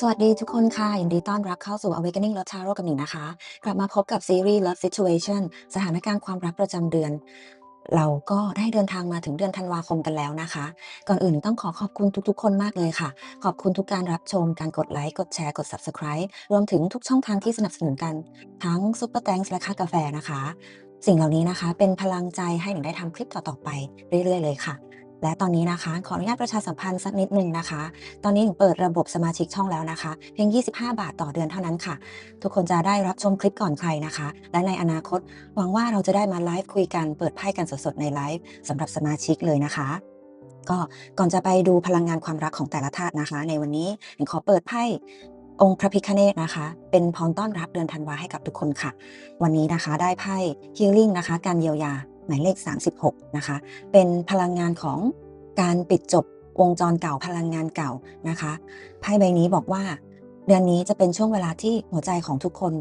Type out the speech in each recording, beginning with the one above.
สวัสดีทุกคนค่ะยินดีต้อนรับเข้าสู่ Awakening Love Tarot กับหนิงนะคะ กลับมาพบกับซีรีส์ Love Situation สถานการณ์ความรักประจำเดือน เราก็ได้เดินทางมาถึงเดือนธันวาคมกันแล้วนะคะ ก่อนอื่นต้องขอขอบคุณทุกๆ คนมากเลยค่ะ ขอบคุณทุกการรับชมการกดไลค์กดแชร์กด Subscribe รวมถึงทุกช่องทางที่สนับสนุนกัน ทั้ง Super Thanks และค่ากาแฟนะคะ สิ่งเหล่านี้นะคะ เป็นพลังใจให้หนิงได้ทำคลิปต่อๆไปเรื่อย ๆ เลยค่ะ และตอนนี้นะคะ ขออนุญาตประชาสัมพันธ์สักนิดหนึ่งนะคะ ตอนนี้หนิงเปิดระบบสมาชิกช่องแล้วนะคะ เพียง 25 บาทต่อเดือนเท่านั้นค่ะ ทุกคนจะได้รับชมคลิปก่อนใครนะคะ และในอนาคตหวังว่าเราจะได้มาไลฟ์คุยกันเปิดไพ่กันสดๆในไลฟ์สำหรับสมาชิกเลยนะคะ ก็ก่อนจะไปดูพลังงานความรักของแต่ละธาตุนะคะ ในวันนี้หนิงขอเปิดไพ่องค์พระพิฆเนศนะคะ เป็นพรต้อนรับเดือนธันวาให้กับทุกคนค่ะ วันนี้นะคะได้ไพ่ healing นะคะ การเยียวยา หมายเลข 36 นะคะ เป็นพลังงานของการปิดจบวงจรเก่าพลังงานเก่านะคะไพ่ใบนี้บอกว่า เดือนนี้จะเป็นช่วงเวลาที่หัวใจของทุกคน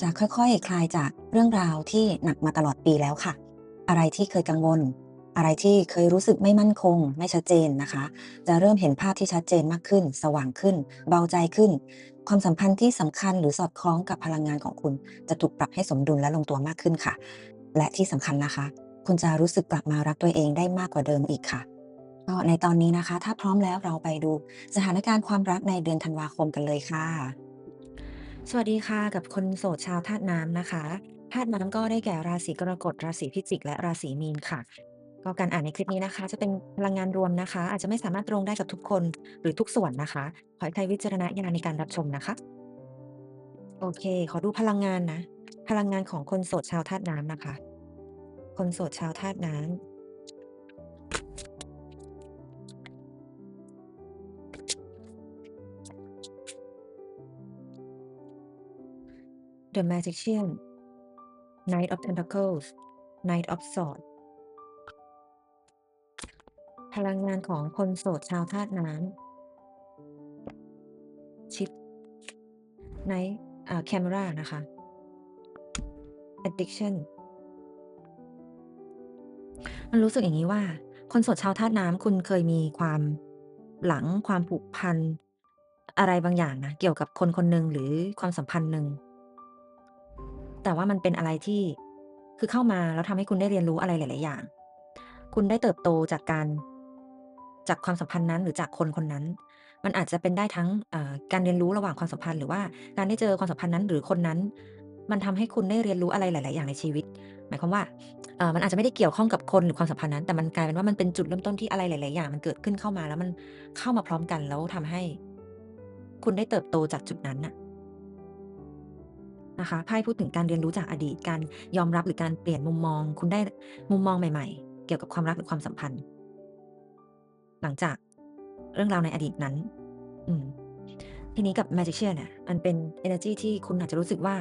จะค่อยๆคลายจากเรื่องราวที่หนักมาตลอดปีแล้วค่ะ อะไรที่เคยกังวล อะไรที่เคยรู้สึกไม่มั่นคง ไม่ชัดเจนนะคะ จะเริ่มเห็นภาพที่ชัดเจนมากขึ้น สว่างขึ้น เบาใจขึ้น ความสัมพันธ์ที่สำคัญหรือสอดคล้องกับพลังงานของคุณ จะถูกปรับให้สมดุลและลงตัวมากขึ้นค่ะ และที่สำคัญนะคะ คุณจะรู้สึกกลับมารักตัวเองได้มากกว่าเดิมอีกค่ะก็ในตอนนี้นะคะ ถ้าพร้อมแล้วเราไปดูสถานการณ์ความรักในเดือนธันวาคมกันเลยค่ะ สวัสดีค่ะ กับคนโสดชาวธาตุน้ำนะคะธาตุน้ำก็ได้แก่ราศีกรกฎราศีพิจิก และราศีมีนค่ะ ก็การอ่านในคลิปนี้นะคะ จะเป็นพลังงานรวมนะคะ อาจจะไม่สามารถตรงได้กับทุกคนหรือทุกส่วนนะคะ ขอให้ใช้วิจารณญาณในการรับชมนะคะ โอเค ขอดูพลังงานนะ พลังงานของคนโสดชาวธาตุน้ำนะคะ คนโสดชาวธาตุน้ำ The Magician Knight of Pentacles Knight of Swords พลังงานของคนโสดชาวธาตุน้ำชิป Knight อ่า Camera นะคะ Addiction มันรู้สึกอย่างนี้ว่า คนโสดชาวธาตุน้ำ คุณเคยมีความ หลังความผูกพัน อะไรบางอย่างนะ เกี่ยวกับคนคนหนึ่ง หรือความสัมพันธ์หนึ่ง แต่ว่ามันเป็นอะไรที่ คือเข้ามาแล้วทำให้คุณได้เรียนรู้อะไรหลาย ๆ อย่าง คุณได้เติบโตจากการ จากความสัมพันธ์นั้น หรือจากคนคนนั้น มันอาจจะเป็นได้ทั้ง เอ่อ การเรียนรู้ระหว่างความสัมพันธ์ หรือว่าการได้เจอความสัมพันธ์นั้น หรือคนนั้น มันทำให้คุณได้เรียนรู้อะไรหลาย ๆ อย่างในชีวิต มายความว่ามันอาจจะไม่ได้เกี่ยวข้องกับคนหรือความสัมพันธ์นั้น แต่มันกลายเป็นว่ามันเป็นจุดเริ่มต้นที่อะไรหลาย ๆ อย่าง มันเกิดขึ้นเข้ามาแล้วมันเข้ามาพร้อมกันแล้วทำให้ คุณได้เติบโตจากจุดนั้นน่ะนะคะไพ่พูดถึงการเรียนรู้จากอดีตการยอมรับหรือการเปลี่ยนมุมมอง คุณได้มุมมองใหม่ ๆ เกี่ยวกับความรักหรือความสัมพันธ์ หลังจากเรื่องราวในอดีตนั้น อืมทีนี้กับ Magician เนี่ยมันเป็นเอเนอร์จีที่คุณอาจจะรู้สึกว่า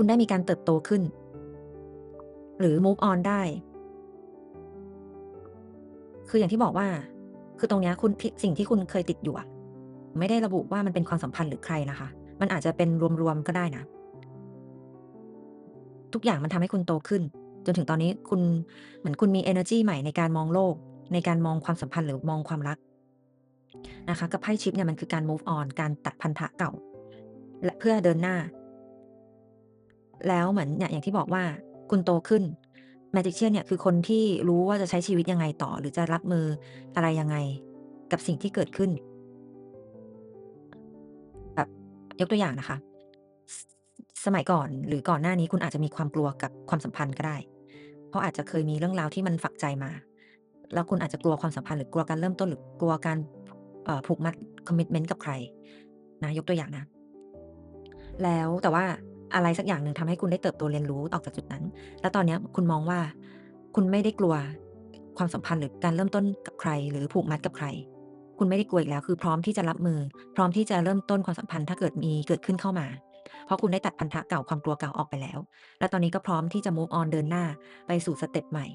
คุณได้มีการเติบโตขึ้น หรือ move on ได้ คืออย่างที่บอกว่า คือตรงนี้คุณสิ่งที่คุณเคยติดอยู่อะไม่ได้ระบุว่ามันเป็นความสัมพันธ์หรือใครนะคะ มันอาจจะเป็นรวมๆก็ได้นะ ทุกอย่างมันทำให้คุณโตขึ้น จนถึงตอนนี้คุณเหมือนคุณมีเอเนอร์จีใหม่ในการมองโลก ในการมองความสัมพันธ์หรือมองความรักนะคะ กับไพ่ชิปเนี่ยมันคือการ move on การตัดพันธะเก่า และเพื่อเดินหน้า แล้วเหมือนเนี่ยอย่างที่บอกว่าคุณโตขึ้น Magician เนี่ยคือคนที่รู้ว่าจะใช้ชีวิตยังไงต่อ หรือจะรับมืออะไรยังไงกับสิ่งที่เกิดขึ้น แบบยกตัวอย่างนะคะ สมัยก่อนหรือก่อนหน้านี้คุณอาจจะมีความกลัวกับความสัมพันธ์ก็ได้ เพราะอาจจะเคยมีเรื่องราวที่มันฝังใจมา แล้วคุณอาจจะกลัวความสัมพันธ์หรือกลัวการเริ่มต้นหรือกลัวการผูกมัด commitment กับใคร นะ ยกตัวอย่างนะ แล้วแต่ว่า อะไรสักอย่างหนึ่งทำให้คุณได้เติบโตเรียนรู้ออกจากจุดนั้น แล้วตอนนี้คุณมองว่าคุณไม่ได้กลัวความสัมพันธ์หรือการเริ่มต้นกับใคร หรือผูกมัดกับใคร คุณไม่ได้กลัวอีกแล้ว คือพร้อมที่จะรับมือ พร้อมที่จะเริ่มต้นความสัมพันธ์ถ้าเกิดมีเกิดขึ้นเข้ามา เพราะคุณได้ตัดพันธะเก่าความกลัวเก่าออกไปแล้ว และตอนนี้ก็พร้อมที่จะ move on เดินหน้าไปสู่สเต็ปใหม่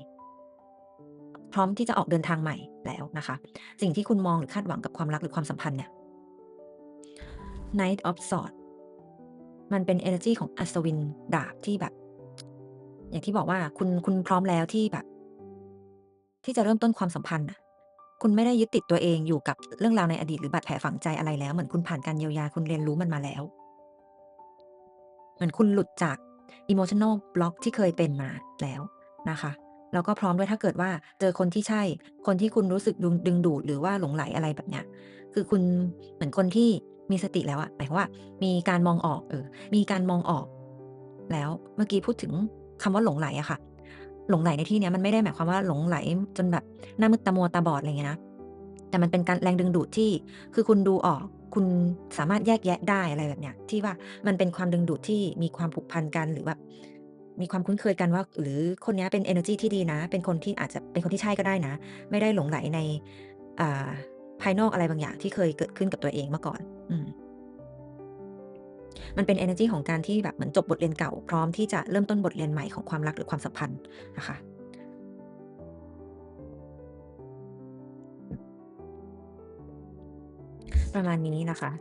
พร้อมที่จะออกเดินทางใหม่แล้วนะคะ สิ่งที่คุณมองหรือคาดหวังกับความรักหรือความสัมพันธ์เนี่ย Knight of Swords มันเป็นเอเนอร์จีของอัศวินดาบที่แบบ อย่างที่บอกว่าคุณคุณพร้อมแล้วที่แบบ ที่จะเริ่มต้นความสัมพันธ์น่ะคุณไม่ได้ยึดติดตัวเองอยู่กับเรื่องราวในอดีตหรือบาดแผลฝังใจอะไรแล้ว เหมือนคุณผ่านการเยียวยาคุณเรียนรู้มันมาแล้ว เหมือนคุณหลุดจาก emotional block ที่เคยเป็นมาแล้วนะคะแล้วก็พร้อมด้วยถ้าเกิดว่าเจอคนที่ใช่ คนที่คุณรู้สึกดึงดึงดูดหรือว่าหลงใหลอะไรแบบเนี้ย คือคุณเหมือนคนที่ มีสติแล้วอะหมายความว่า มีการมองออกเออ มีการมองออก แล้วเมื่อกี้พูดถึงคำว่าหลงใหลอะค่ะ หลงใหลในที่นี้มันไม่ได้หมายความว่าหลงใหลจนแบบหน้ามืดตามัวตาบอดอะไรเงี้ยนะแต่มันเป็นการแรงดึงดูดที่ คือคุณดูออก คุณสามารถแยกแยะได้อะไรแบบเนี้ย ที่ว่ามันเป็นความดึงดูดที่มีความผูกพันกันหรือแบบมีความคุ้นเคยกันว่า หรือคนนี้เป็นเอเนอร์จีที่ดีนะ เป็นคนที่อาจจะเป็นคนที่ใช่ก็ได้นะ ไม่ได้หลงใหลในอ่าภายนอกอะไรบางอย่างที่เคยเกิดขึ้นกับตัวเองมาก่อน มันเป็นเอเนอร์จีของการที่แบบเหมือนจบบทเรียนเก่า พร้อมที่จะเริ่มต้นบทเรียนใหม่ของความรักหรือความสัมพันธ์นะคะประมาณนี้นะคะ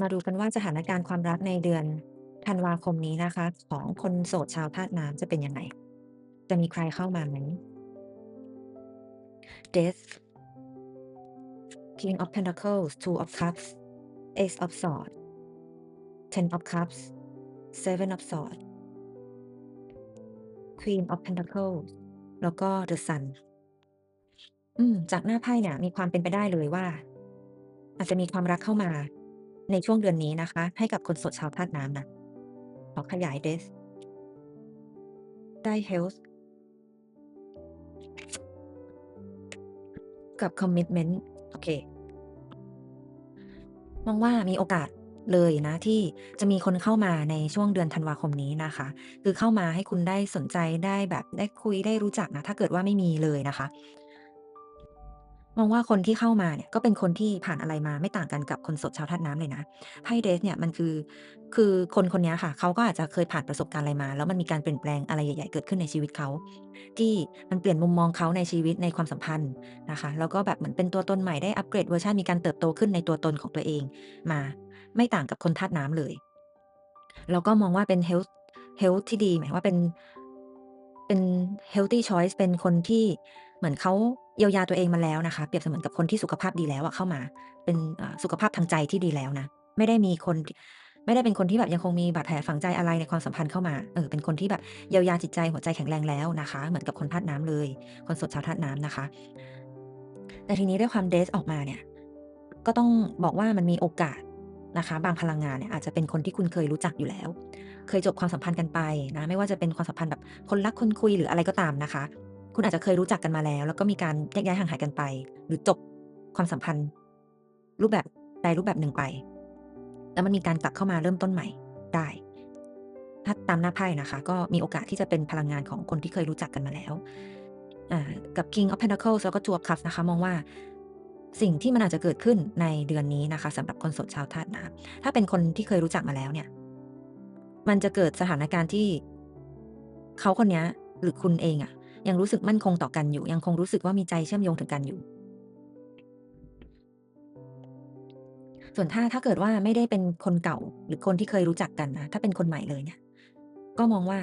มาดูกันว่าสถานการณ์ความรักในเดือนธันวาคมนี้นะคะ ของคนโสดชาวธาตุน้ำจะเป็นยังไง จะมีใครเข้ามาไหม? Death King of Pentacles Two of Cups Ace of Swords Ten of Cups Seven of Swords Queen of Pentacles แล้วก็ The Sun จากหน้าไพ่เนี่ย มีความเป็นไปได้เลยว่า อาจจะมีความรักเข้ามาในช่วงเดือนนี้นะคะ ให้กับคนโสดชาวธาตุน้ำนะขอขยายเดสได้ health กับคอมมิชเมนต์โอเคมองว่ามีโอกาสเลยนะที่จะมีคนเข้ามาในช่วงเดือนธันวาคมนี้นะคะ คือเข้ามาให้คุณได้สนใจได้แบบได้คุยได้รู้จักนะ ถ้าเกิดว่าไม่มีเลยนะคะ มองว่าคนที่เข้ามาเนี่ยก็เป็นคนที่ผ่านอะไรมาไม่ต่างกันกับคนสดชาวธาตุน้ำเลยนะไพ่ Death เนี่ยมันคือ คือคนคนนี้ค่ะเขาก็อาจจะเคยผ่านประสบการณ์อะไรมา แล้วมันมีการเปลี่ยนแปลงอะไรใหญ่ๆเกิดขึ้นในชีวิตเขาที่มันเปลี่ยนมุมมองเขาในชีวิตในความสัมพันธ์นะคะแล้วก็แบบเหมือนเป็นตัวตนใหม่ได้อัปเกรดเวอร์ชันมีการเติบโตขึ้นในตัวตนของตัวเองมา ไม่ต่างกับคนธาตุน้ำเลยแล้วก็มองว่าเป็น Health Health ที่ดีหมายว่าเป็นเป็น healthy choice เป็นคนที่เหมือนเขา เยียวยาตัวเองมาแล้วนะคะ เปรียบเสมือนกับคนที่สุขภาพดีแล้วอะเข้ามา เป็นสุขภาพทางใจที่ดีแล้วนะ ไม่ได้มีคน ไม่ได้เป็นคนที่แบบยังคงมีบาดแผลฝังใจอะไรในความสัมพันธ์เข้ามา เออ เป็นคนที่แบบเยียวยาจิตใจหัวใจแข็งแรงแล้วนะคะ เหมือนกับคนธาตุน้ำเลย คนสดชาวธาตุน้ำนะคะ แต่ทีนี้ด้วยความ Death ออกมาเนี่ย ก็ต้องบอกว่ามันมีโอกาสนะคะ บางพลังงานเนี่ยอาจจะเป็นคนที่คุณเคยรู้จักอยู่แล้ว เคยจบความสัมพันธ์กันไปนะ ไม่ว่าจะเป็นความสัมพันธ์แบบคนรักคนคุยหรืออะไรก็ตามนะคะ คุณอาจจะเคยรู้จักกันมาแล้ว แล้วก็มีการแยกย้ายห่างหายกันไป หรือจบความสัมพันธ์ รูปแบบใดรูปแบบหนึ่งไป แล้วมันมีการกลับเข้ามาเริ่มต้นใหม่ได้ ถ้าตามหน้าไพ่นะคะ ก็มีโอกาสที่จะเป็นพลังงานของคนที่เคยรู้จักกันมาแล้วกับ King of Pentacles แล้วก็ Two of Cups นะคะ มองว่าสิ่งที่มันอาจจะเกิดขึ้นในเดือนนี้นะคะสำหรับคนโสดชาวธาตุน้ำถ้าเป็นคนที่เคยรู้จักมาแล้วเนี่ย มันจะเกิดสถานการณ์ที่เขาคนนี้หรือคุณเองอะ ยังรู้สึกมั่นคงต่อกันอยู่ ยังคงรู้สึกว่ามีใจเชื่อมโยงถึงกันอยู่ ส่วนถ้าถ้าเกิดว่าไม่ได้เป็นคนเก่าหรือคนที่เคยรู้จักกันนะถ้าเป็นคนใหม่เลยเนี่ย ก็มองว่า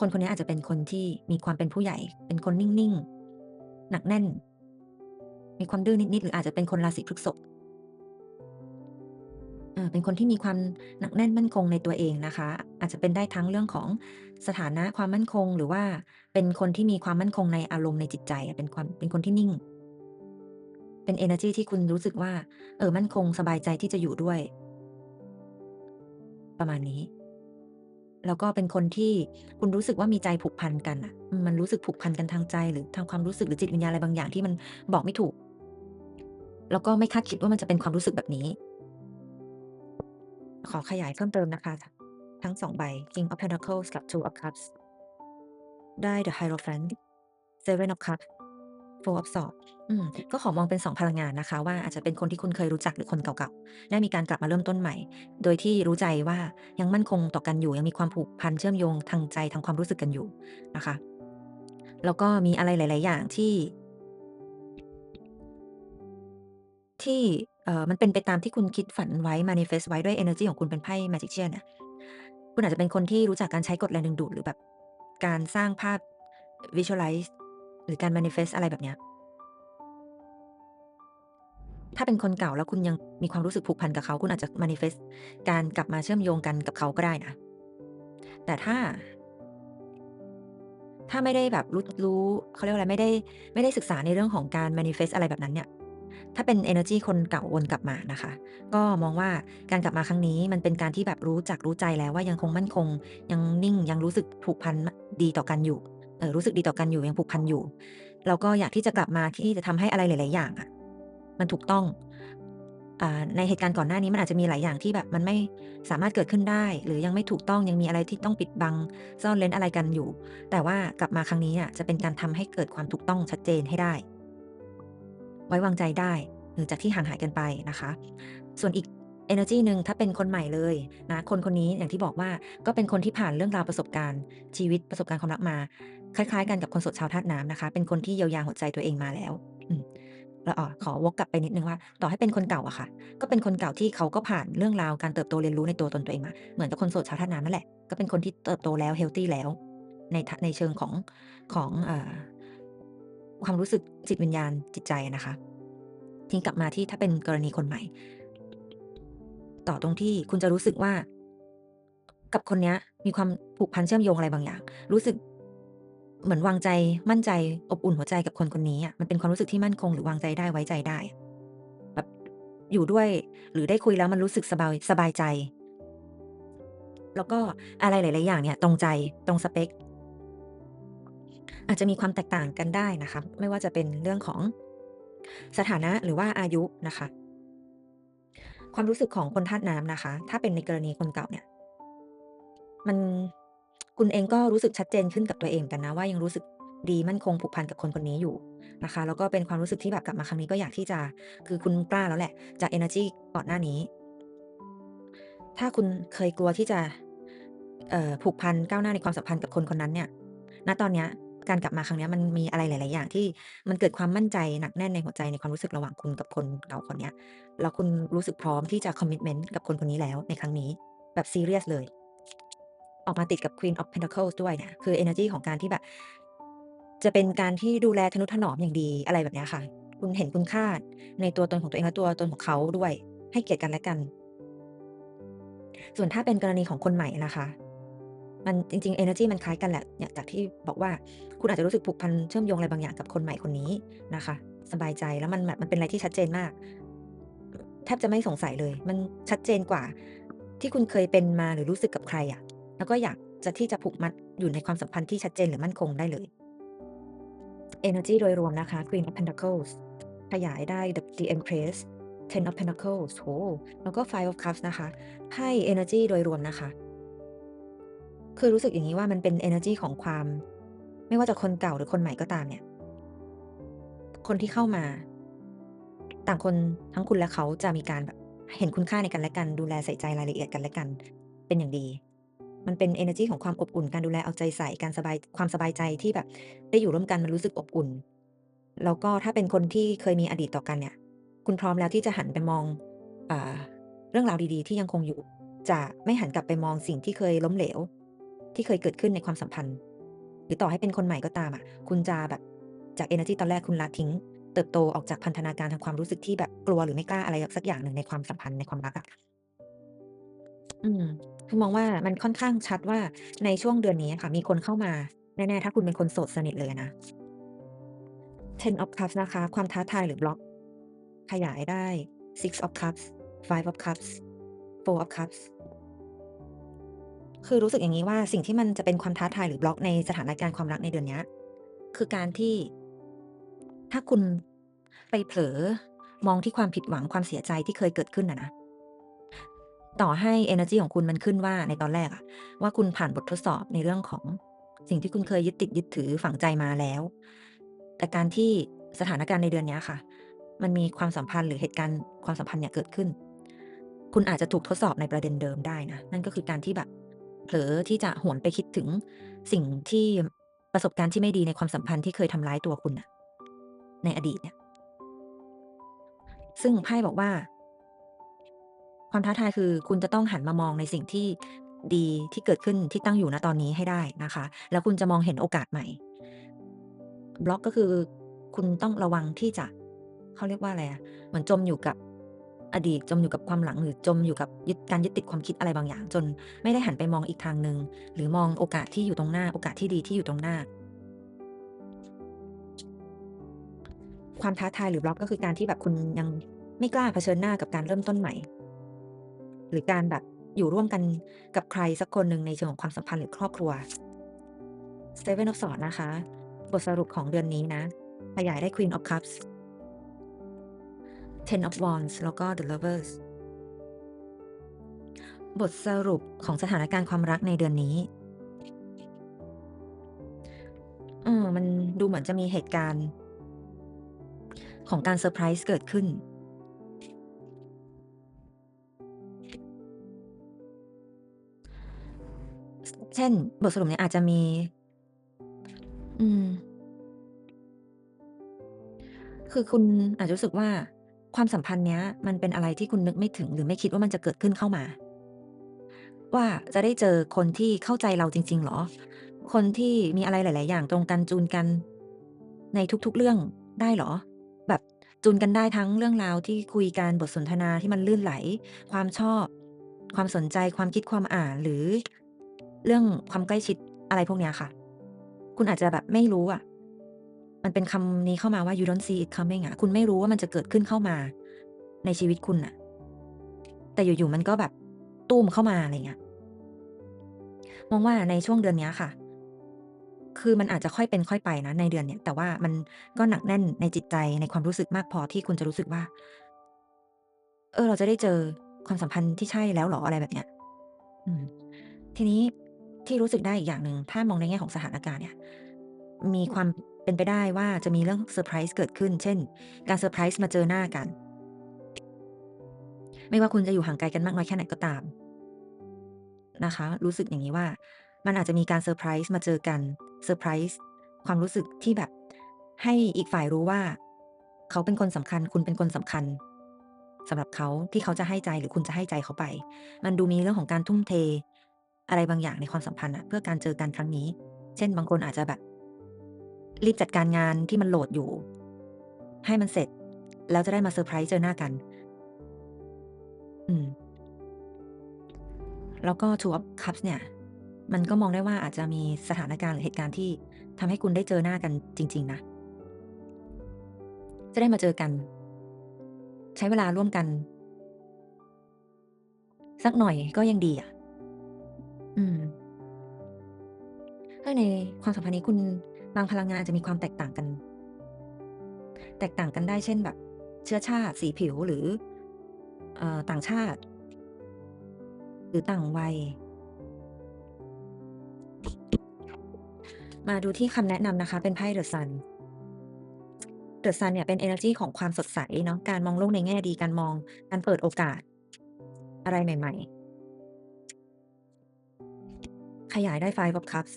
คนคนนี้อาจจะเป็นคนที่มีความเป็นผู้ใหญ่ เป็นคนนิ่งๆ หนักแน่น มีความดื้อนิดๆหรืออาจจะเป็นคนราศีพฤษภ เป็นคนที่มีความหนักแน่นมั่นคงในตัวเองนะคะ อาจจะเป็นได้ทั้งเรื่องของสถานะความมั่นคง หรือว่าเป็นคนที่มีความมั่นคงในอารมณ์ในจิตใจ เป็นความเป็นคนที่นิ่ง เป็นเอเนอร์จีที่คุณรู้สึกว่า เออมั่นคงสบายใจที่จะอยู่ด้วย ประมาณนี้ แล้วก็เป็นคนที่คุณรู้สึกว่ามีใจผูกพันกันน่ะอืมมันรู้สึกผูกพันกันทางใจ หรือทางความรู้สึกหรือจิตวิญญาณอะไรบางอย่างที่มันบอกไม่ถูก แล้วก็ไม่คาดคิดว่ามันจะเป็นความรู้สึกแบบนี้ ขอขยายเพิ่มเติมนะคะ ทั้ง2ใบ King of Pentacles กับ Two of Cups ได้ The Hierophant Seven of Cups Four of Swords อืมก็ขอมองเป็น2พลังงานนะคะ ว่าอาจจะเป็นคนที่คุณเคยรู้จักหรือคนเก่าๆ ได้มีการกลับมาเริ่มต้นใหม่ โดยที่รู้ใจว่ายังมั่นคงต่อกันอยู่ ยังมีความผูกพันเชื่อมโยงทางใจทางความรู้สึกกันอยู่นะคะ แล้วก็มีอะไรหลาย ๆ อย่างที่ ที่ เอ่อ มันเป็นไปตามที่คุณคิดฝันไว้ manifest ไว้ด้วย เอเนอร์จีของคุณเป็นไพ่ Magician น่ะคุณอาจจะเป็นคนที่รู้จักการใช้กฎแรงดึงดูด หรือแบบการสร้างภาพ visualize หรือการ manifest อะไรแบบเนี้ย ถ้าเป็นคนเก่าแล้วคุณยังมีความรู้สึกผูกพันกับเขา คุณอาจจะ manifest การกลับมาเชื่อมโยงกันกับเขาก็ได้นะ แต่ถ้า ถ้าไม่ได้แบบรู้ รู้ เขาเรียกว่าอะไร ไม่ได้ ไม่ได้ศึกษาในเรื่องของการ manifest อะไรแบบนั้นเนี่ย ถ้าเป็นเอเนอร์จีคนเก่าวนกลับมานะคะ ก็มองว่าการกลับมาครั้งนี้มันเป็นการที่แบบรู้จักรู้ใจแล้วว่ายังคงมั่นคง ยังนิ่งยังรู้สึกผูกพันดีต่อกันอยู่เออรู้สึกดีต่อกันอยู่ยังผูกพันอยู่แล้วก็อยากที่จะกลับมาที่จะทำให้อะไรหลาย ๆ อย่างอะมันถูกต้องอในเหตุการณ์ก่อนหน้านี้มันอาจจะมีหลายอย่างที่แบบมันไม่สามารถเกิดขึ้นได้ หรือยังไม่ถูกต้องยังมีอะไรที่ต้องปิดบังซ่อนเร้นอะไรกันอยู่ แต่ว่ากลับมาครั้งนี้อะจะเป็นการทำให้เกิดความถูกต้องชัดเจนให้ได้ ไว้วางใจได้หรือจากที่ห่างหายกันไปนะคะ ส่วนอีกเอเนอร์จีหนึ่งถ้าเป็นคนใหม่เลยนะคนคนนี้อย่างที่บอกว่าก็เป็นคนที่ผ่านเรื่องราวประสบการณ์ ชีวิตประสบการณ์ความรักมา คล้ายๆ กันกับคนโสดชาวธาตุน้ำนะคะ เป็นคนที่เยียวยาหัวใจตัวเองมาแล้วแล้วอ่อขอวกกลับไปนิดนึงว่า ต่อให้เป็นคนเก่าอะค่ะ ก็เป็นคนเก่าที่เขาก็ผ่านเรื่องราวการเติบโตเรียนรู้ในตัวตนตัวเองมาเหมือนกับคนโสดชาวธาตุน้ำนั่นแหละก็เป็นคนที่เติบโตแล้วเฮลทีแล้ว ในในเชิงของของเอ่อ ความรู้สึกจิตวิญญาณจิตใจนะคะทีนี้กลับมาที่ถ้าเป็นกรณีคนใหม่ ต่อตรงที่คุณจะรู้สึกว่า กับคนเนี้ย มีความผูกพันเชื่อมโยงอะไรบางอย่าง รู้สึกเหมือนวางใจมั่นใจอบอุ่นหัวใจกับคนคนนี้อะมันเป็นความรู้สึกที่มั่นคงหรือวางใจได้ไว้ใจได้ แบบอยู่ด้วยหรือได้คุยแล้วมันรู้สึกสบายสบายใจ แล้วก็อะไรหลาย ๆ อย่างเนี่ย ตรงใจตรงสเปก อาจจะมีความแตกต่างกันได้นะคะ ไม่ว่าจะเป็นเรื่องของสถานะหรือว่าอายุนะคะ ความรู้สึกของคนธาตุน้ำนะคะ ถ้าเป็นในกรณีคนเก่าเนี่ย มันคุณเองก็รู้สึกชัดเจนขึ้นกับตัวเองกันนะ ว่ายังรู้สึกดีมั่นคงผูกพันกับคนคนนี้อยู่นะคะ แล้วก็เป็นความรู้สึกที่แบบกลับมาครั้งนี้ก็อยากที่จะ คือคุณกล้าแล้วแหละ จากเอเนอร์จีก่อนหน้านี้ ถ้าคุณเคยกลัวที่จะผูกพันก้าวหน้าในความสัมพันธ์กับคนคนนั้นเนี่ย ณตอนเนี้ย การกลับมาครั้งนี้มันมีอะไรหลาย ๆ อย่างที่มันเกิดความมั่นใจหนักแน่นในหัวใจในความรู้สึกระหว่างคุณกับคนเก่าคนเนี้ยแล้วคุณรู้สึกพร้อมที่จะ commitment กับคนคนนี้แล้วในครั้งนี้แบบซีเรียสเลย ออกมาติดกับ Queen of Pentacles ด้วยเนี่ยคือเอเนอร์จีของการที่แบบ จะเป็นการที่ดูแลทนุถนอมอย่างดีอะไรแบบนี้ค่ะ คุณเห็นคุณค่าในตัวตนของตัวเองและตัวตนของเขาด้วย ให้เกียรติกันและกัน ส่วนถ้าเป็นกรณีของคนใหม่นะคะ มันจริงๆเอเนอร์จีมันคล้ายกันแหละเนี่ยจากที่บอกว่าคุณอาจจะรู้สึกผูกพันเชื่อมโยงอะไรบางอย่างกับคนใหม่คนนี้นะคะ สบายใจแล้วมันแบบมันเป็นอะไรที่ชัดเจนมาก แทบจะไม่สงสัยเลย มันชัดเจนกว่า ที่คุณเคยเป็นมาหรือรู้สึกกับใครอะแล้วก็อยากจะที่จะผูกมัดอยู่ในความสัมพันธ์ที่ชัดเจนหรือมั่นคงได้เลยเอเนอร์จีโดยรวมนะคะ Queen of Pentacles ขยายได้ The Empress Ten of Pentacles โอ้โฮแล้วก็ Five of Cups นะคะไพ่เอเนอร์จีโดยรวมนะคะ คือรู้สึกอย่างงี้ว่ามันเป็นเอเนอร์จีของความ ไม่ว่าจะคนเก่าหรือคนใหม่ก็ตามเนี่ย คนที่เข้ามา ต่างคนทั้งคุณและเขาจะมีการแบบเห็นคุณค่าในกันและกันดูแลใส่ใจรายละเอียดกันและกัน เป็นอย่างดี มันเป็นเอเนอร์จีของความอบอุ่นการดูแลเอาใจใส่การสบายความสบายใจที่แบบ ได้อยู่ร่วมกันมันรู้สึกอบอุ่น แล้วก็ถ้าเป็นคนที่เคยมีอดีตต่อกันเนี่ย คุณพร้อมแล้วที่จะหันไปมองอเรื่องราวดีๆ ที่ยังคงอยู่ จะไม่หันกลับไปมองสิ่งที่เคยล้มเหลว ที่เคยเกิดขึ้นในความสัมพันธ์ หรือต่อให้เป็นคนใหม่ก็ตามอะ คุณจะแบบจากเอเนอร์จีตอนแรกคุณละทิ้ง เติบโตออกจากพันธนาการทางความรู้สึกที่แบบกลัวหรือไม่กล้าอะไรสักอย่างหนึ่งในความสัมพันธ์ในความรักอะอืมคือมองว่ามันค่อนข้างชัดว่าในช่วงเดือนนี้ค่ะ มีคนเข้ามาแน่ๆถ้าคุณเป็นคนโสดสนิทเลยนะ Ten of Cups นะคะ ความท้าทายหรือบล็อก ขยายได้ Six of Cups Five of Cups Four of Cups คือรู้สึกอย่างงี้ว่าสิ่งที่มันจะเป็นความท้าทายหรือบล็อกในสถานการณ์ความรักในเดือนนี้คือการที่ถ้าคุณไปเผลอมองที่ความผิดหวังความเสียใจที่เคยเกิดขึ้นอะนะ ต่อให้เอเนอร์จีของคุณมันขึ้นว่าในตอนแรกอะว่าคุณผ่านบททดสอบในเรื่องของสิ่งที่คุณเคยยึดติดยึดถือฝังใจมาแล้ว แต่การที่สถานการณ์ในเดือนนี้ค่ะ มันมีความสัมพันธ์หรือเหตุการณ์ความสัมพันธ์เนี่ยเกิดขึ้น คุณอาจจะถูกทดสอบในประเด็นเดิมได้นะ นั่นก็คือการที่แบบ เผลอที่จะหวนไปคิดถึงสิ่งที่ประสบการณ์ที่ไม่ดีในความสัมพันธ์ที่เคยทำร้ายตัวคุณน่ะในอดีตเนี่ย ซึ่งไพ่บอกว่า ความท้าทายคือคุณจะต้องหันมามองในสิ่งที่ดีที่เกิดขึ้นที่ตั้งอยู่ณตอนนี้ให้ได้นะคะ แล้วคุณจะมองเห็นโอกาสใหม่ บล็อกก็คือ คุณต้องระวังที่จะเขาเรียกว่าอะไรอะเหมือนจมอยู่กับ อดีตจมอยู่กับความหลังหรือจมอยู่กับยึดการยึดติดความคิดอะไรบางอย่าง จนไม่ได้หันไปมองอีกทางหนึ่งหรือมองโอกาสที่อยู่ตรงหน้า โอกาสที่ดีที่อยู่ตรงหน้า ความท้าทายหรือบล็อกก็คือการที่แบบคุณยังไม่กล้าเผชิญหน้ากับการเริ่มต้นใหม่ หรือการแบบอยู่ร่วมกันกับใครสักคนหนึ่งในเชิงของความสัมพันธ์หรือครอบครัว Seven of Swords นะคะ บทสรุปของเดือนนี้นะขยายได้ Queen of Cups Ten of Wands แล้วก็ The Lovers บทสรุปของสถานการณ์ความรักในเดือนนี้เออมันดูเหมือนจะมีเหตุการณ์ ของการเซอร์ไพรส์เกิดขึ้น เช่น บทสรุปเนี้ยอาจจะมี อืม คือคุณอาจจะรู้สึกว่า ความสัมพันธ์เนี้ยมันเป็นอะไรที่คุณนึกไม่ถึง หรือไม่คิดว่ามันจะเกิดขึ้นเข้ามา ว่าจะได้เจอคนที่เข้าใจเราจริง ๆ หรอ?คนที่มีอะไรหลาย ๆ อย่างตรงกันจูนกัน ในทุก ๆ เรื่องได้หรอ?แบบจูนกันได้ทั้งเรื่องราวที่คุยกันบทสนทนาที่มันลื่นไหล ความชอบ ความสนใจความคิดความอ่านหรือ เรื่องความใกล้ชิดอะไรพวกเนี้ยค่ะ คุณอาจจะแบบไม่รู้อะ มันเป็นคำนี้เข้ามาว่า "You don't see it coming" อะคุณไม่รู้ว่ามันจะเกิดขึ้นเข้ามา ในชีวิตคุณน่ะ แต่อยู่ๆมันก็แบบตู้มเข้ามาอะไรเงี้ย มองว่าในช่วงเดือนนี้ค่ะ คือมันอาจจะค่อยเป็นค่อยไปนะในเดือนเนี้ย แต่ว่ามันก็หนักแน่นในจิตใจในความรู้สึกมากพอที่คุณจะรู้สึกว่า เออ เราจะได้เจอความสัมพันธ์ที่ใช่แล้วหรอ?อะไรแบบเนี้ย อืม ทีนี้ที่รู้สึกได้อีกอย่างหนึ่งถ้ามองในแง่ของสถานการณ์เนี่ย มีความ เป็นไปได้ว่าจะมีเรื่องเซอร์ไพรส์เกิดขึ้น เช่น การเซอร์ไพรส์มาเจอหน้ากัน ไม่ว่าคุณจะอยู่ห่างไกลกันมากน้อยแค่ไหนก็ตาม นะคะ รู้สึกอย่างงี้ว่า มันอาจจะมีการเซอร์ไพรส์มาเจอกันเซอร์ไพรส์ความรู้สึกที่แบบให้อีกฝ่ายรู้ว่า เขาเป็นคนสำคัญ คุณเป็นคนสำคัญสำหรับเขาที่เขาจะให้ใจหรือคุณจะให้ใจเขาไป มันดูมีเรื่องของการทุ่มเท อะไรบางอย่างในความสัมพันธ์เพื่อการเจอกันครั้งนี้ เช่น บางคนอาจจะแบบ รีบจัดการงานที่มันโหลดอยู่ ให้มันเสร็จ แล้วจะได้มาเซอร์ไพรส์เจอหน้ากัน อืม แล้วก็ Two of Cups เนี่ย มันก็มองได้ว่าอาจจะมีสถานการณ์หรือเหตุการณ์ที่ทำให้คุณได้เจอหน้ากันจริง ๆ นะ จะได้มาเจอกัน ใช้เวลาร่วมกัน สักหน่อยก็ยังดีอะ อืมถ้าในความสัมพันธ์นี้คุณ บางพลังงานจะมีความแตกต่างกัน แตกต่างกันได้เช่นแบบ เชื้อชาติสีผิวหรืออต่างชาติ หรือต่างวัย มาดูที่คำแนะนำนะคะ เป็นไพ่ The Sun The Sun เนี่ยเป็นเอเนอร์จีของความสดใสเนาะการมองโลกในแง่ดีการมอง การเปิดโอกาส อะไรใหม่ ๆ ขยายได้ Five of Cups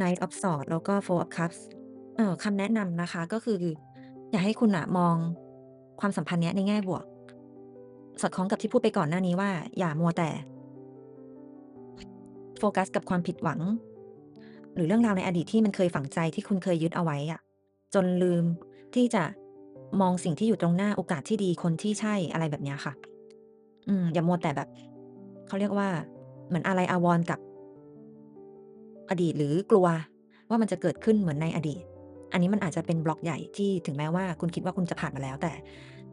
Knight of Swords แล้วก็ Four of Cups เอ่อคำแนะนำนะคะก็คือ อยากให้คุณน่ะมองความสัมพันธ์เนี้ยในแง่บวก สอดคล้องกับที่พูดไปก่อนหน้านี้ว่า อย่ามัวแต่ โฟกัสกับความผิดหวัง หรือเรื่องราวในอดีตที่มันเคยฝังใจที่คุณเคยยึดเอาไว้อะจนลืมที่จะมองสิ่งที่อยู่ตรงหน้าโอกาสที่ดีคนที่ใช่อะไรแบบนี้ค่ะ อืม อย่ามัวแต่แบบ เขาเรียกว่า เหมือนอาลัยอาวรกับ อดีตหรือกลัวว่ามันจะเกิดขึ้นเหมือนในอดีต อันนี้มันอาจจะเป็นบล็อกใหญ่ที่ถึงแม้ว่าคุณคิดว่าคุณจะผ่านมาแล้ว แต่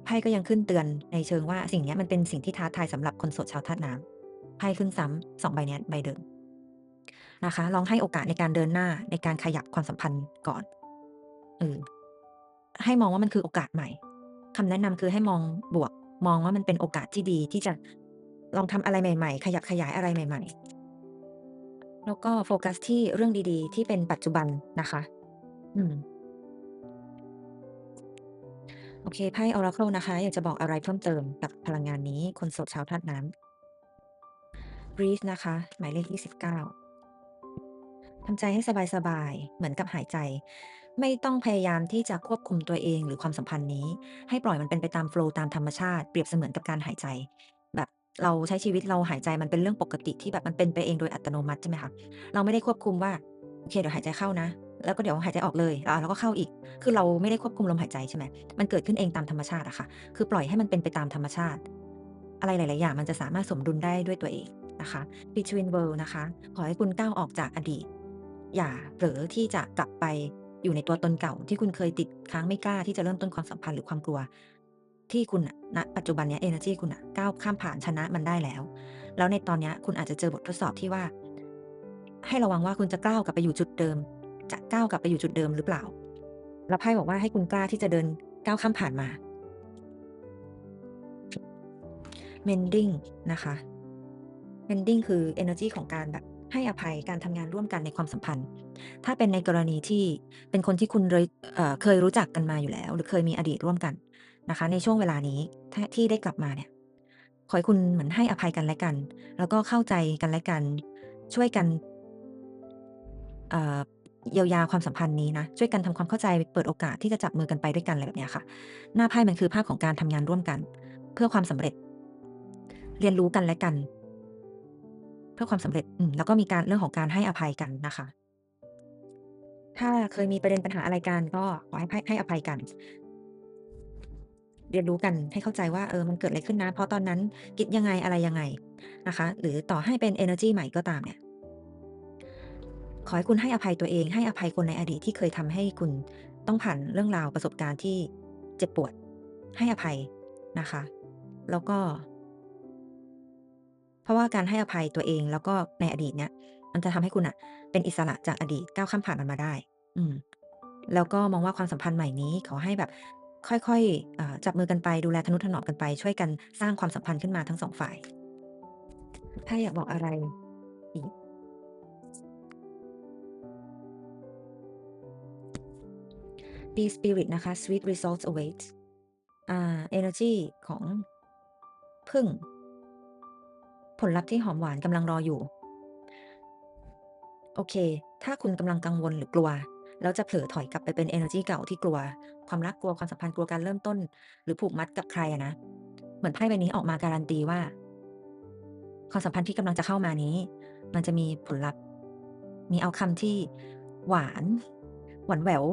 ไพ่ก็ยังขึ้นเตือนในเชิงว่าสิ่งนี้มันเป็นสิ่งที่ท้าทายสำหรับคนโสดชาวธาตุน้ำไพ่ขึ้นซ้ำ2ใบนี้ใบเดิมนะคะ ลองให้โอกาสในการเดินหน้าในการขยับความสัมพันธ์ก่อนเออให้มองว่ามันคือโอกาสใหม่คำแนะนำคือให้มองบวก มองว่ามันเป็นโอกาสที่ดีที่จะลองทำอะไรใหม่ ๆ ขยับขยายอะไรใหม่ๆ แล้วก็โฟกัสที่เรื่องดีๆ ที่เป็นปัจจุบันนะคะ อืม โอเค ไพ่ Oracle นะคะ อยากจะบอกอะไรเพิ่มเติมกับพลังงานนี้ คนโสดชาวธาตุน้ำ Breathe นะคะ หมายเลข 29ทำใจให้สบายๆ เหมือนกับหายใจ ไม่ต้องพยายามที่จะควบคุมตัวเองหรือความสัมพันธ์นี้ ให้ปล่อยมันเป็นไปตามโฟล์ตามธรรมชาติ เปรียบเสมือนกับการหายใจ เราใช้ชีวิตเราหายใจมันเป็นเรื่องปกติที่แบบมันเป็นไปเองโดยอัตโนมัติใช่ไหมคะเราไม่ได้ควบคุมว่าโอเคเดี๋ยวหายใจเข้านะ แล้วก็เดี๋ยวหายใจออกเลยอาแล้วก็เข้าอีก คือเราไม่ได้ควบคุมลมหายใจใช่ไหมมันเกิดขึ้นเองตามธรรมชาติอะค่ะ คือปล่อยให้มันเป็นไปตามธรรมชาติ อะไรหลาย ๆ อย่างมันจะสามารถสมดุลได้ด้วยตัวเองนะคะ Between World นะคะ ขอให้คุณก้าวออกจากอดีต อย่าเผลอที่จะกลับไปอยู่ในตัวตนเก่าที่คุณเคยติดค้างไม่กล้าที่จะเริ่มต้นความสัมพันธ์หรือความกลัว ที่คุณณปัจจุบันเนี้ยเอเนอร์จีคุณน่ะก้าวข้ามผ่านชนะมันได้แล้ว แล้วในตอนเนี้ยคุณอาจจะเจอบททดสอบที่ว่า ให้ระวังว่าคุณจะก้าวกลับไปอยู่จุดเดิม จะก้าวกลับไปอยู่จุดเดิมหรือเปล่า แล้วไพ่บอกว่าให้คุณกล้าที่จะเดินก้าวข้ามผ่านมา Mending นะคะ Mending คือเอเนอร์จีของการแบบให้อภัยการทำงานร่วมกันในความสัมพันธ์ ถ้าเป็นในกรณีที่เป็นคนที่คุณเเเคยรู้จักกันมาอยู่แล้ว หรือเคยมีอดีตร่วมกัน นะคะ ในช่วงเวลานี้ที่ได้กลับมาเนี่ยขอให้คุณเหมือนให้อภัยกันและกัน แล้วก็เข้าใจกันและกัน ช่วยกันเยียวยาความสัมพันธ์นี้นะ ช่วยกันทำความเข้าใจเปิดโอกาสที่จะจับมือกันไปด้วยกันอะไรแบบนี้ค่ะ หน้าไพ่มันคือภาพของการทำงานร่วมกัน เพื่อความสำเร็จ เรียนรู้กันและกัน เพื่อความสำเร็จอืแล้วก็มีการเรื่องของการให้อภัยกันนะคะ ถ้าเคยมีประเด็นปัญหาอะไรกันก็ขอให้ให้อภัยกัน เรียนรู้กันให้เข้าใจว่าเออมันเกิดอะไรขึ้นนะ เพราะตอนนั้นคิดยังไงอะไรยังไงนะคะ หรือต่อให้เป็นเอเนอร์จีใหม่ก็ตามเนี่ยขอให้คุณให้อภัยตัวเองให้อภัยคนในอดีตที่เคยทำให้คุณต้องผ่านเรื่องราวประสบการณ์ที่เจ็บปวด ให้อภัยนะคะ แล้วก็ เพราะว่าการให้อภัยตัวเองแล้วก็ในอดีตเนี่ย มันจะทำให้คุณน่ะเป็นอิสระจากอดีตก้าวข้ามผ่านมันมาได้ อืม แล้วก็มองว่าความสัมพันธ์ใหม่นี้ขอให้แบบ ค่อยๆจับมือกันไปดูแลทนุถนอมกันไป ช่วยกันสร้างความสัมพันธ์ขึ้นมาทั้ง2ฝ่ายไพ่อยากบอกอะไรอีก? Be Spirit นะคะ Sweet results await อ่าเอเนอร์จีของผึ้งผลลัพธ์ที่หอมหวานกำลังรออยู่ โอเค ถ้าคุณกำลังกังวลหรือกลัว แล้วจะเผลอถอยกลับไปเป็นเอเนอร์จีเก่าที่กลัว ความรักกลัวความสัมพันธ์กลัวการเริ่มต้น หรือผูกมัดกับใครอะนะเหมือนไพ่ใบนี้ออกมาการันตีว่า ความสัมพันธ์ที่กำลังจะเข้ามานี้ มันจะมีผลลัพธ์ มี outcome ที่หวาน หวานแหวว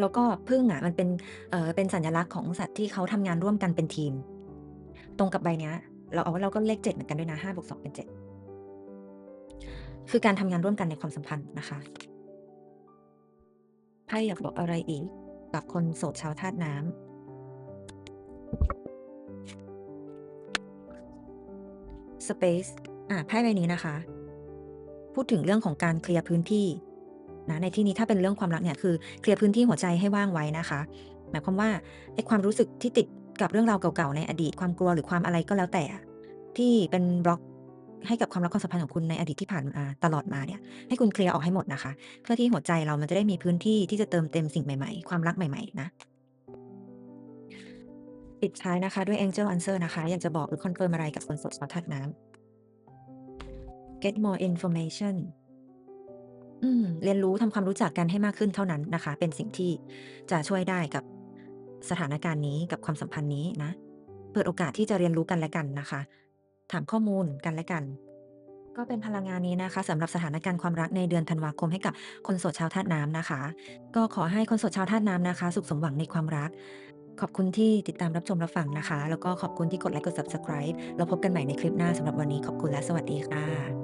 แล้วก็ผึ้งอะมันเป็นเออเป็นสัญลักษณ์ของสัตว์ที่เขาทำงานร่วมกันเป็นทีม ตรงกับใบเนี้ย เราเอ๋อเราก็เลข7เหมือนกันด้วยนะ5บวก2เป็น7คือการทำงานร่วมกันในความสัมพันธ์นะคะ ไพ่อยากบอกอะไรอีก กับคนโสดชาวธาตุน้ำ Space อ่าไพ่ใบนี้นะคะ พูดถึงเรื่องของการเคลียร์พื้นที่นะในที่นี้ถ้าเป็นเรื่องความรักเนี่ยคือเคลียร์พื้นที่หัวใจให้ว่างไว้นะคะ หมายความว่าไอ้ความรู้สึกที่ติดกับเรื่องราวเก่าๆในอดีตความกลัวหรือความอะไรก็แล้วแต่ ที่เป็นบล็อก ให้กับความรักความสัมพันธ์ของคุณในอดีตที่ผ่านมาตลอดมาเนี่ยให้คุณเคลียร์ออกให้หมดนะคะ เพื่อที่หัวใจเรามันจะได้มีพื้นที่ที่จะเติมเต็มสิ่งใหม่ๆ ความรักใหม่ๆนะปิดท้ายนะคะด้วย Angel Answer นะคะ อยากจะบอกหรือคอนเฟิร์มอะไรกับคนสดชาวธาน้ำ Get more information อืมเรียนรู้ทำความรู้จักกันให้มากขึ้นเท่านั้นนะคะ เป็นสิ่งที่จะช่วยได้กับสถานการณ์นี้กับความสัมพันธ์นี้นะ เปิดโอกาสที่จะเรียนรู้กันและกันนะคะ ถามข้อมูลกันและกัน ก็เป็นพลังงานนี้นะคะสำหรับสถานการณ์ความรักในเดือนธันวาคมให้กับคนโสดชาวธาตุน้ำนะคะ ก็ขอให้คนโสดชาวธาตุน้ำนะคะ สุขสมหวังในความรัก ขอบคุณที่ติดตามรับชมรับฟังนะคะ แล้วก็ขอบคุณที่กดไลค์กด Subscribe แล้วพบกันใหม่ในคลิปหน้าสำหรับวันนี้ขอบคุณและสวัสดีค่ะ